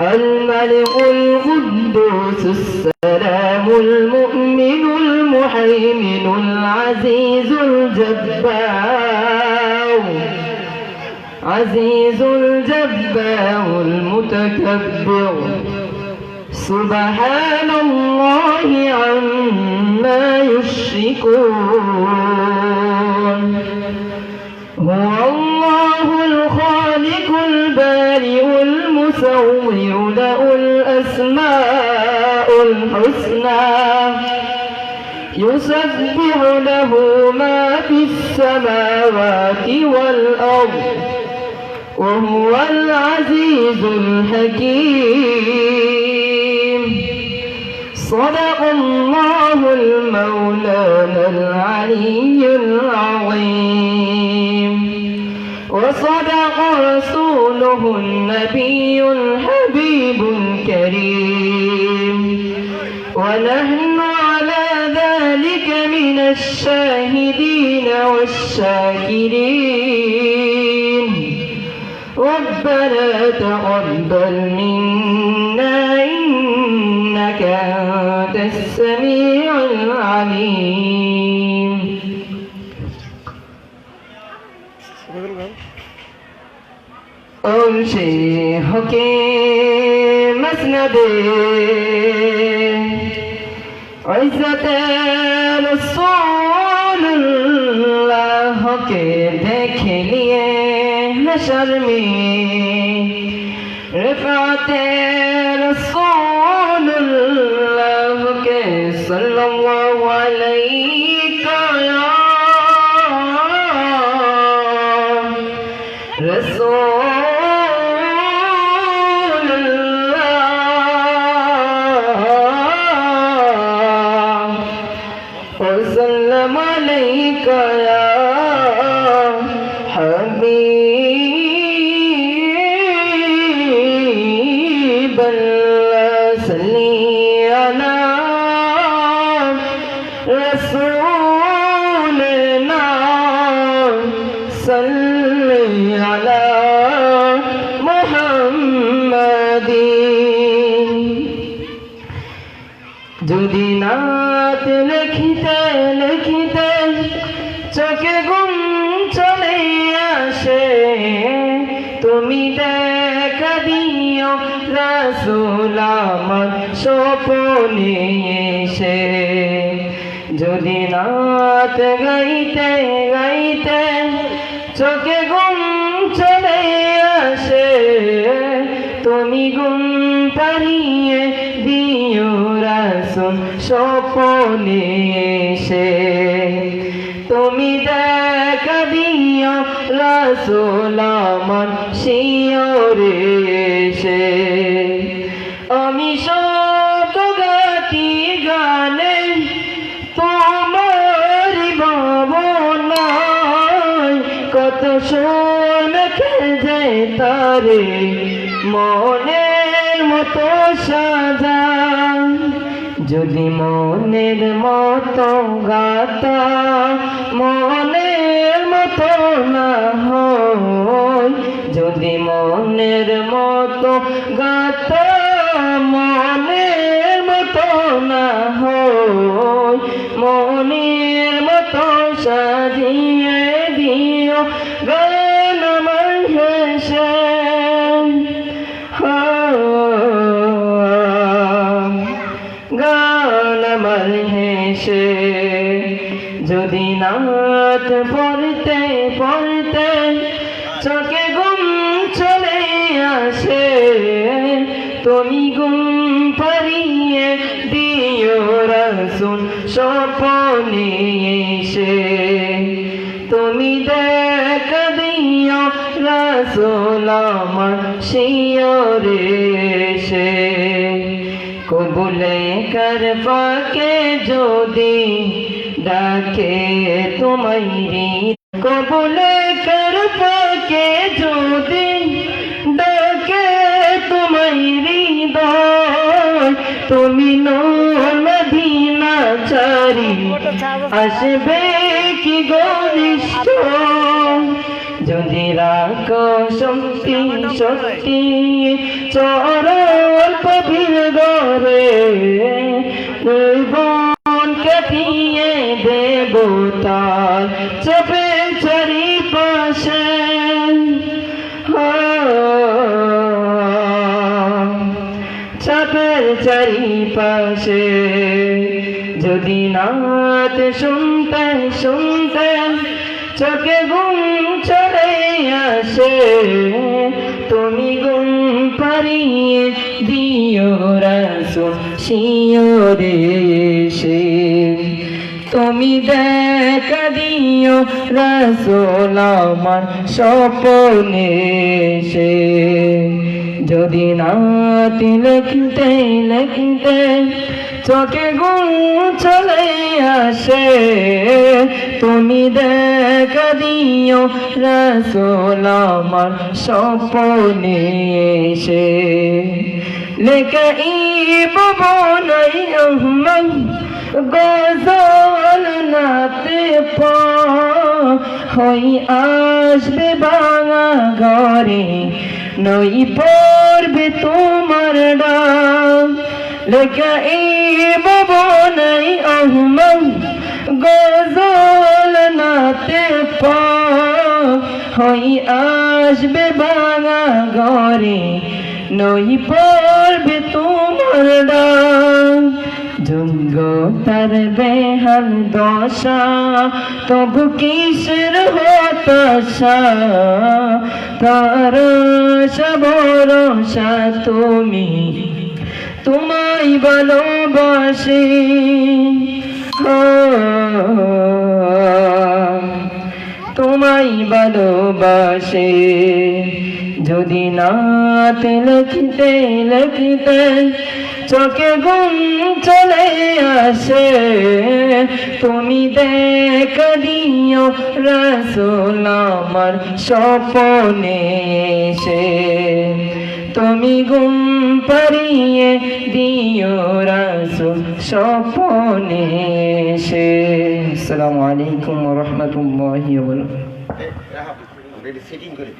الملك القدوس السلام المؤمن المحيمن العزيز الجبار. عزيز الجبار المتكبر. سبحان الله عما يشركون. هو الله الخالق البارئ المصور له الأسماء الحسنى. يسبح له ما في السماوات والأرض وهو العزيز الحكيم. صدق الله المولانا العلي العظيم. وصدق رسوله النبي الحبيب الكريم. ونحن على ذلك من الشاهدين والشاكرين. ربنا تقبل منا إنك أنت السميع العليم. شیخ کے مسند عزت رسول اللہ کے دیکھ لیے حشر رسول اللہ کے صلی اللہ علیہ کا وسلم عليك يا যদি নাত লিখিতে লিখিতে চোখে ঘুম চলে আসে, তুমি দেখা দিও রাসুল আমার স্বপনে এসে। যদি নাত গাইতে গাইতে চোখে ঘুম চলে আসে, তুমি ঘুম পারিয়ে দিও রাসুল স্বপনে এসে। তুমি দেখা দিও, রাসুল আমার শিওরে এসে। আমি সব গাতি গানে তোমার ভাবনায় কত শোন খেজে তারে মনের মতো সাজা। যদি মনের মতো গাতা, মনের মতো না হয়, যদি মনের মতো গাতা, মনের মতো না হয়, মনের মতো সাজিয়ে যদি নাত পড়তে পড়তে চোখে ঘুম চলে আসে। তুমি ঘুম পারিয়ে দিও রসুন স্বপনে এসে। তুমি দেখা দিও রসুল আমার শিয়রে এসে। কবুলে কর পাকে যদি ডাকে তোমারি কবুলে কর পাকে যদি ডাকে তোমারি দয় তুমি নূর মদিনা চারি আসবে কি গরিষ্ঠ যদি রাখো শক্তি শক্তি চরল কবির গরে কাটিয়ে চপে চারি পাশে চাপের চারিপাশে। যদি নাত শুনতে শুনতে চোখে ঘুম চলে আসে, তুমি গুম পারিয়ে দিও রাসুল শিওরে সে তুমি দেখা দিও, রাসুল আমার স্বপনে সে যদি নাতি লিখতে লিখতে চোখে ঘুম চলে আসে, তুমি দেখা দিও, রসোল আমার স্বপনে এসে। লেখা ইব বনাই আহমদ গজল নাতে পা, হই আসবে বাঙা ঘরে, নই পড়বে তোমার ডাক লেখা এই বনাই আহমদ গজল নাতে পা, হই আসবে বাঙা ঘরে, নই পড়বে তোমার ডাক যোগ্য তার বেহাল দশা, তবু কিসের হতাশা? তার ভরসা তুমি, তোমায় ভালোবাসি। তোমায় ভালোবাসে। যদি নাতে লিখতে লিখতে চোখে ঘুম চলে আসে। তুমি দেখা দিও রসোল আমার স্বপনে এসে। তুমি গুম পারিয়ে দিও রসুল স্বপনে এসে। আসসালামু আলাইকুম রহমতুল্লাহি করে